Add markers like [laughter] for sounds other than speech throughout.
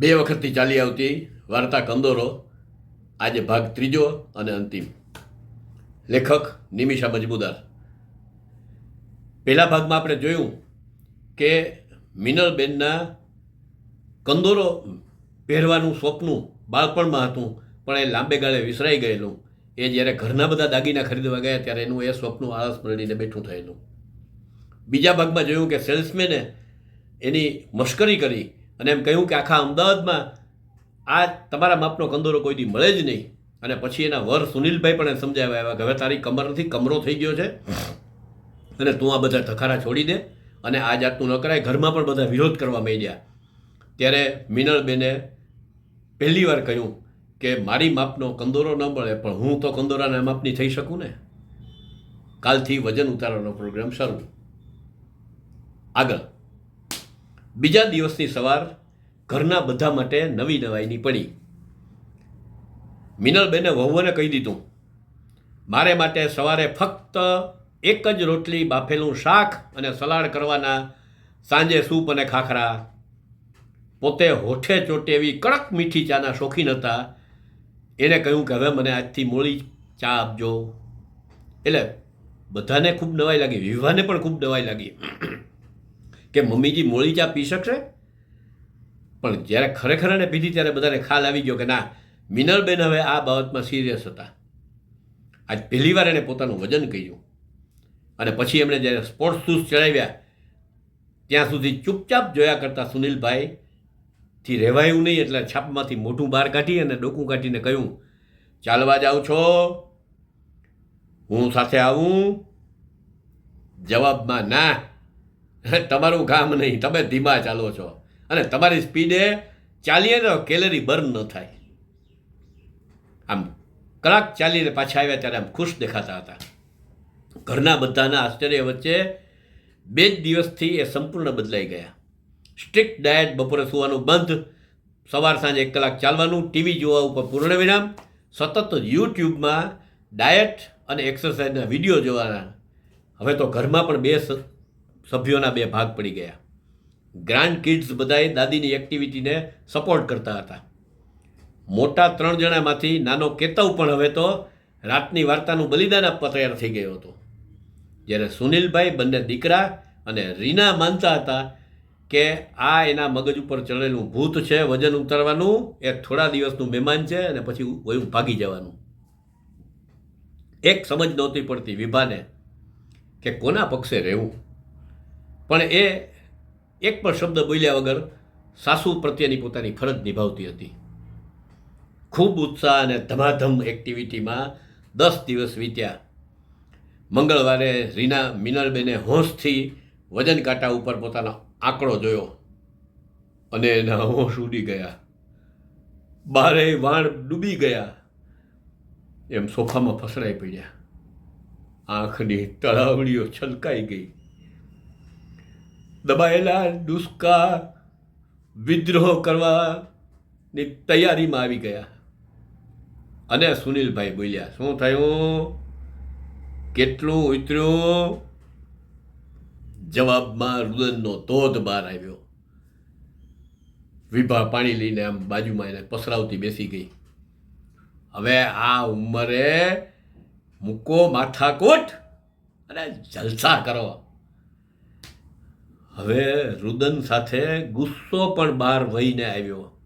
બે વખતથી ચાલી આવતી વાર્તા કંદોરો, આજે ભાગ ત્રીજો અને અંતિમ. લેખક નિમિષા મજમુદાર. પહેલા ભાગમાં આપણે જોયું કે મિનલબેનના કંદોરો પહેરવાનું સ્વપ્નું બાળપણમાં હતું, પણ એ લાંબે ગાળે વિસરાઈ ગયેલું. એ જ્યારે ઘરના બધા દાગીના ખરીદવા ગયા ત્યારે એનું એ સ્વપ્ન આળસ પરણીને બેઠું થયેલું. બીજા ભાગમાં જોયું કે સેલ્સમેને એની મશ્કરી કરી અને એમ કહ્યું કે આખા અમદાવાદમાં આ તમારા માપનો કંદોરો કોઈ દી મળે જ નહીં. અને પછી એના વર સુનિલભાઈ પણ સમજાવ્યા આવ્યા કે હવે તારી કમર નથી, કમરો થઈ ગયો છે. અને તું આ બધા ધખારા છોડી દે અને આ જાતનું ન કરાય. ઘરમાં પણ બધા વિરોધ કરવા માંડ્યા. ત્યારે મિનળબેને પહેલી વાર કહ્યું કે મારી માપનો કંદોરો ન મળે, પણ હું તો કંદોરાના માપની થઈ શકું ને? કાલથી વજન ઉતારવાનો પ્રોગ્રામ શરૂ. આગળ. બીજા દિવસની સવાર ઘરના બધા માટે નવી નવાઈની પડી. મિનલબેને વહુને કહી દીધું, મારે માટે સવારે ફક્ત એક જ રોટલી, બાફેલું શાક અને સલાડ કરવાના, સાંજે સૂપ અને ખાખરા. પોતે હોઠે ચોટે એવી કડક મીઠી ચાના શોખીન હતા. એને કહ્યું કે, હવે મને આજથી મોડી ચા આપજો. એટલે બધાને ખૂબ નવાઈ લાગી, વિવાહને પણ ખૂબ નવાઈ લાગી. કે મમ્મીજી મોળી ચા પી શકશે? પણ જ્યારે ખરેખર એને પીધી ત્યારે બધાને ખ્યાલ આવી ગયો કે ના, મિનલબેન હવે આ બાબતમાં સિરિયસ હતા. આજ પહેલી વાર એણે પોતાનું વજન કહ્યું. અને પછી એમણે જ્યારે સ્પોર્ટ્સ શૂઝ ચડાવ્યા, ત્યાં સુધી ચૂપચાપ જોયા કરતા સુનિલભાઈ થી રહેવાયું નહીં, એટલે છાપમાંથી મોઢું બહાર કાઢી અને ડોકું કાઢીને કહ્યું, ચાલવા જાઉં છો? હું સાથે આવું. જવાબમાં, ના. તમારું કામ નહીં, તમે ધીમા ચાલો છો. અને તમારી સ્પીડે ચાલીએ તો કેલરી બર્ન ન થાય. આમ કલાક ચાલીને પાછા આવ્યા ત્યારે આમ ખુશ દેખાતા હતા. ઘરના બધાના આશ્ચર્ય વચ્ચે બે જ દિવસથી એ સંપૂર્ણ બદલાઈ ગયા. સ્ટ્રિક્ટ ડાયટ બપોરે સુવાનું બંધ, સવાર સાંજે એક કલાક ચાલવાનું, ટીવી જોવા ઉપર પૂર્ણ વિરામ, સતત યુટ્યુબમાં ડાયટ અને એક્સરસાઇઝના વીડિયો જોવાના. હવે તો ઘરમાં પણ બે સભ્યોના બે ભાગ પડી ગયા. ગ્રાન્ડ કિડ્સ બધાએ દાદીની એક્ટિવિટીને સપોર્ટ કરતા હતા. મોટા ત્રણ જણામાંથી નાનો કેતવ પણ હવે તો રાતની વાર્તાનું બલિદાન આપવા તૈયાર થઈ ગયો હતો. જ્યારે સુનિલભાઈ બંને દીકરા અને રીના માનતા હતા કે આ એના મગજ ઉપર ચડેલું ભૂત છે, વજન ઉતારવાનું, એ થોડા દિવસનું મહેમાન છે અને પછી વયું ભાગી જવાનું. એક સમજ નહોતી પડતી વિભાને કે કોના પક્ષે રહેવું? પણ એ એક પણ શબ્દ બોલ્યા વગર સાસુ પ્રત્યેની પોતાની ફરજ નિભાવતી હતી. ખૂબ ઉત્સાહ અને ધમાધમ એક્ટિવિટીમાં દસ દિવસ વીત્યા. મંગળવારે રીના મિનલબેને હોંશથી વજન કાંટા ઉપર પોતાનો આંકડો જોયો અને એના હોંશ ઉડી ગયા. બારે વાણ ડૂબી ગયા. એમ સોફામાં ફસડાઈ પડ્યા. આંખની તળાવડીઓ છલકાઈ ગઈ. દબાયેલા દુષ્કા વિદ્રોહ કરવાની તૈયારીમાં આવી ગયા. અને સુનિલભાઈ બોલ્યા, શું થયું? કેટલું ઉતર્યું? જવાબમાં રુદનનો ધોધ બહાર આવ્યો. વિભા પાણી લઈને આમ બાજુમાં એને પસરાવતી બેસી ગઈ. હવે આ ઉંમરે મૂકો માથાકોટ અને જલસા કરો. હવે રુદન સાથે ગુસ્સો પણ બહાર વહીને આવ્યો.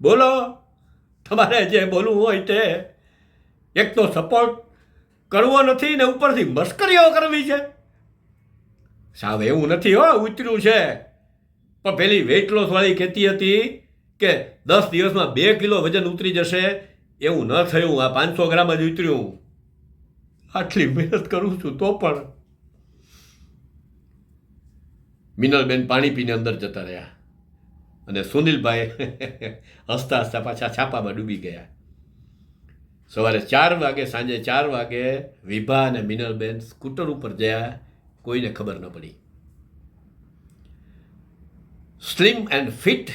બોલો, તમારે જે બોલવું હોય તે એક તો સપોર્ટ કરવો નથી ને ઉપરથી મસ્કરીઓ કરવી છે. સાવ એવું નથી હો, ઉતર્યું છે. પણ પેલી વેઇટ લોસવાળી કહેતી હતી કે દસ દિવસમાં બે કિલો વજન ઉતરી જશે, એવું ન થયું, આ પાંચસો ગ્રામ જ ઉતર્યું. આટલી મહેનત કરું છું તો પણ મિનલબેન પાણી પીને અંદર જતા રહ્યા. અને સુનિલભાઈ [laughs] હસતા હસતા પાછા છાપામાં ડૂબી ગયા. સવારે ચાર વાગે, સાંજે ચાર વાગે વિભા અને મિનલબેન સ્કૂટર ઉપર જયા. કોઈને ખબર ન પડી. સ્લિમ એન્ડ ફિટ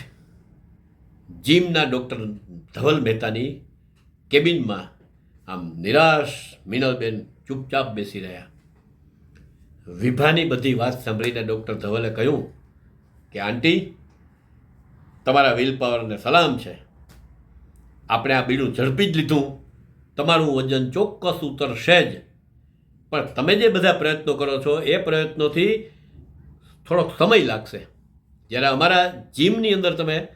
જીમના ડૉક્ટર ધવલ મહેતાની કેબિનમાં આમ નિરાશ મિનલબેન ચૂપચાપ બેસી રહ્યા. વિભાની બધી વાત સાંભળીને ડૉક્ટર ધવલે કહ્યું કે, આંટી, તમારા વિલ પાવરને સલામ છે. આપણે આ બીડું ઝડપી જ લીધું. તમારું વજન ચોક્કસ ઉતરશે જ. પણ તમે જે બધા પ્રયત્નો કરો છો, એ પ્રયત્નોથી થોડોક સમય લાગશે. જ્યારે અમારા જીમની અંદર તમે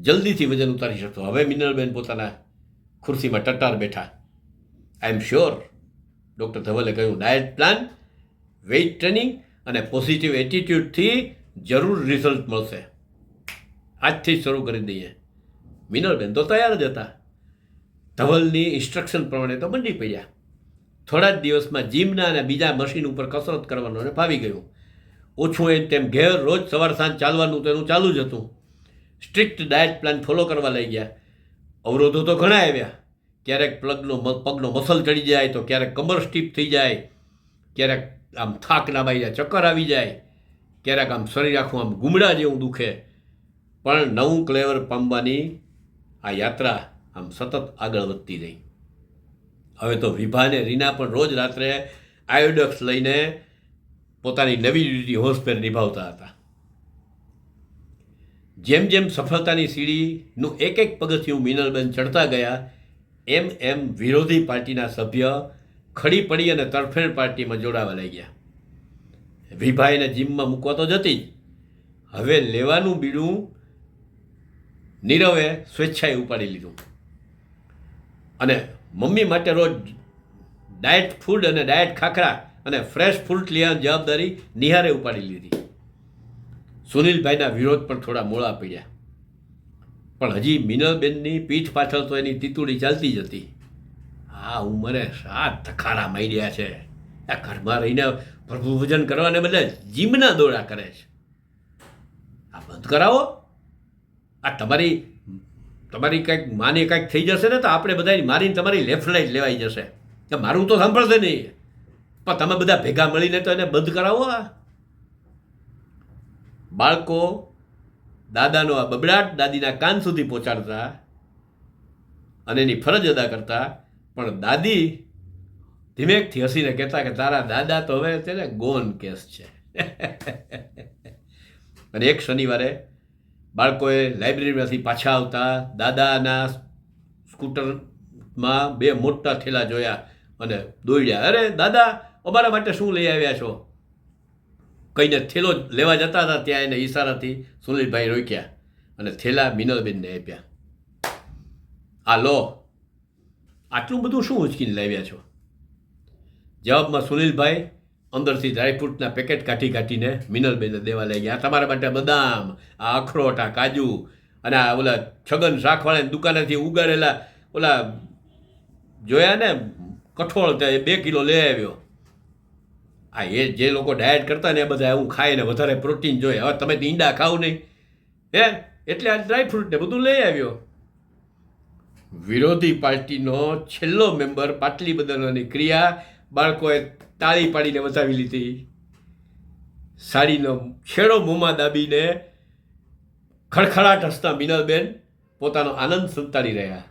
જલ્દીથી વજન ઉતારી શકશો. હવે મિનરલબેન પોતાના ખુરશીમાં ટટાર બેઠા. આઈ એમ શ્યોર ડૉક્ટર ધવલે કહ્યું ડાયટ પ્લાન વેઇટ ટ્રેનિંગ અને પોઝિટિવ એટીટ્યૂડથી જરૂર રિઝલ્ટ મળશે. આજથી શરૂ કરી દઈએ. મિનલબેન તો તૈયાર જ હતા. ધવલની ઇન્સ્ટ્રક્શન પ્રમાણે તો મંડી પડ્યા. થોડા જ દિવસમાં જીમના અને બીજા મશીન ઉપર કસરત કરવાનું અને ફાવી ગયું. ઓછું એમ તેમ ઘેર રોજ સવાર સાંજ ચાલવાનું તેનું ચાલુ જ હતું. સ્ટ્રિક્ટ ડાયટ પ્લાન ફોલો કરવા લઈ ગયા. અવરોધો તો ઘણા આવ્યા. ક્યારેક પ્લગનો પગનો મસલ ચડી જાય તો ક્યારેક કમર સ્ટીપ થઈ જાય. ક્યારેક આમ થાક ના બાઈ જાય, ચક્કર આવી જાય. ક્યારેક આમ શરીર આખું આમ ગુમડા જેવું દુખે. પણ નવું ક્લેવર પામવાની આ યાત્રા આમ સતત આગળ વધતી રહી. હવે તો વિભાને રીના પણ રોજ રાત્રે આયોડક્સ લઈને પોતાની નવી ડ્યુટી હોસ્પેર નિભાવતા હતા. જેમ જેમ સફળતાની સીડીનું એક એક પગથિયું મિનલબેન ચડતા ગયા, એમ એમ વિરોધી પાર્ટીના સભ્ય ખડી પડી અને તરફેણ પાર્ટીમાં જોડાવા લાગ્યા. વિભાઈને જીમમાં મૂકવા તો જતી જ. હવે લેવાનું બીડું નીરવે સ્વેચ્છાએ ઉપાડી લીધું. અને મમ્મી માટે રોજ ડાયટ ફૂડ અને ડાયટ ખાખરા અને ફ્રેશ ફ્રૂટ લેવાની જવાબદારી નિહારે ઉપાડી લીધી. સુનિલભાઈના વિરોધ પણ થોડા મોડા પડ્યા. પણ હજી મિનલબેનની પીઠ પાછળ તો એની તીતુડી ચાલતી જ હતી. આ ઉંમરે સાત થખારા માર્યા છે. આ ઘરમાં રહીને પ્રભુ ભજન કરવાને બદલે જીમના દોડા કરે છે. આ બંધ કરાવો. આ તમારી તમારી કંઈક માની કંઈક થઈ જશે ને તો આપણે બધા મારીને તમારી લેફ્ટ લાઈટ લેવાઈ જશે. કે મારું તો સાંભળશે નહીં. પણ તમે બધા ભેગા મળીને તો એને બંધ કરાવો આ. બાળકો, દાદાનો આ બબડાટ દાદીના કાન સુધી પહોંચાડતા અને એની ફરજ અદા કરતા પણ દાદી ધીમેકથી હસીને કહેતા કે તારા દાદા તો હવે છે ને ગોન કેસ છે. [laughs] અને એક શનિવારે બાળકોએ લાઇબ્રેરીમાંથી પાછા આવતા દાદાના સ્કૂટરમાં બે મોટા થેલા જોયા અને દોડ્યા. અરે દાદા, અમારા માટે શું લઈ આવ્યા છો? કહીને થેલો લેવા જતા હતા ત્યાં એને ઈશારાથી સુનિલભાઈ રોક્યા અને થેલા મિનલબેનને આપ્યા. આ લો આટલું બધું શું ઉચકીને લાવ્યા છો? જવાબમાં સુનિલભાઈ અંદરથી ડ્રાયફ્રૂટના પેકેટ કાઢી કાઢીને મિનલબેનને દેવા લઈ ગયા તમારા માટે બદામ, આ અખરોટ, આ કાજુ અને આ ઓલા છગન શાકવાળાની દુકાનેથી ઉગાડેલા ઓલા જોયા ને કઠોળ તે બે કિલો લઈ આવ્યો. આ એ જે લોકો ડાયટ કરતા ને એ બધા એવું ખાઈને વધારે પ્રોટીન જોઈએ. હવે તમે ઈંડા ખાવ નહીં. હે? એટલે આ ડ્રાયફ્રૂટ ને બધું લઈ આવ્યો. વિરોધી પાર્ટીનો છેલ્લો મેમ્બર પાટલી બદલવાની ક્રિયા બાળકોએ તાળી પાડીને બતાવી લીધી. સાડીનો છેડો મોંમાં દાબીને ખડખડાટ હસતા મિનલબેન પોતાનો આનંદ સંતાડી રહ્યા.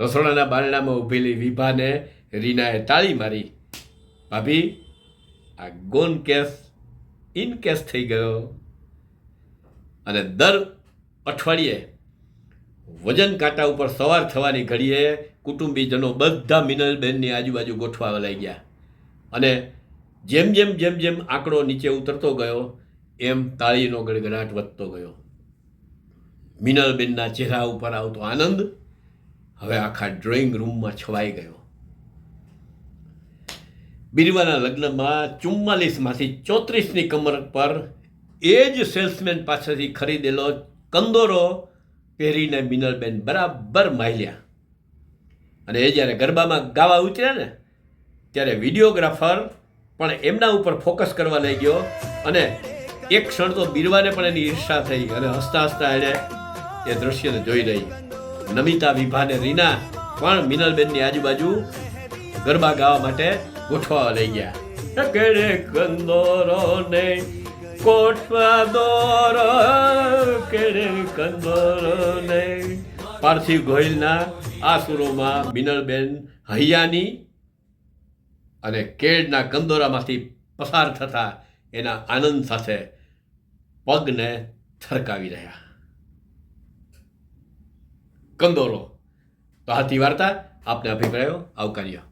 રસોડાના બારણામાં ઊભેલી વિભાને રીનાએ તાળી મારી. ભાભી, આ ગોન કેસ ઇન કેસ થઈ ગયો. અને દર અઠવાડિયે વજન કાંટા ઉપર સવાર થવાની ઘડીએ કુટુંબીજનો બધા મિનલબેનની આજુબાજુ ગોઠવા લઈ ગયા. અને જેમ જેમ જેમ જેમ આંકડો નીચે ઉતરતો ગયો, એમ તાળીનો ગડગડાટ વધતો ગયો. મિનલબેનના ચહેરા ઉપર આવતો આનંદ હવે આખા ડ્રોઈંગ રૂમમાં છવાઈ ગયો. બિરવાના લગ્નમાં ચુમ્માલીસમાંથી ચોત્રીસની કમર પર એ જ સેલ્સમેન પાસેથી ખરીદેલો કંદોરો પહેરીને મિનલબેન બરાબર માલ્યા અને એ જ્યારે ગરબામાં ગાવા ઉતર્યા ને, ત્યારે વિડીયોગ્રાફર પણ એમના ઉપર ફોકસ કરવા લઈ ગયો અને એક ક્ષણ તો બીરવાને પણ એની ઈર્ષા થઈ અને હસતા હસતા એણે એ દૃશ્યને જોઈ રહી નમિતા વિભાને રીના પણ મિનલબેનની આજુબાજુ ગરબા ગાવા માટે ગોઠવા લઈ ગયા. કોટદોર કેડે કંદોર ને પાર્થિવ ગોહિલના આ સુરોમાં મિનલબેન હૈયાની અને કેડના કંદોરામાંથી પસાર થતા એના આનંદ સાથે પગને થરકાવી રહ્યા કંદોરો તો આથી વાર્તા આપને અભિપ્રાયો આવકાર્યો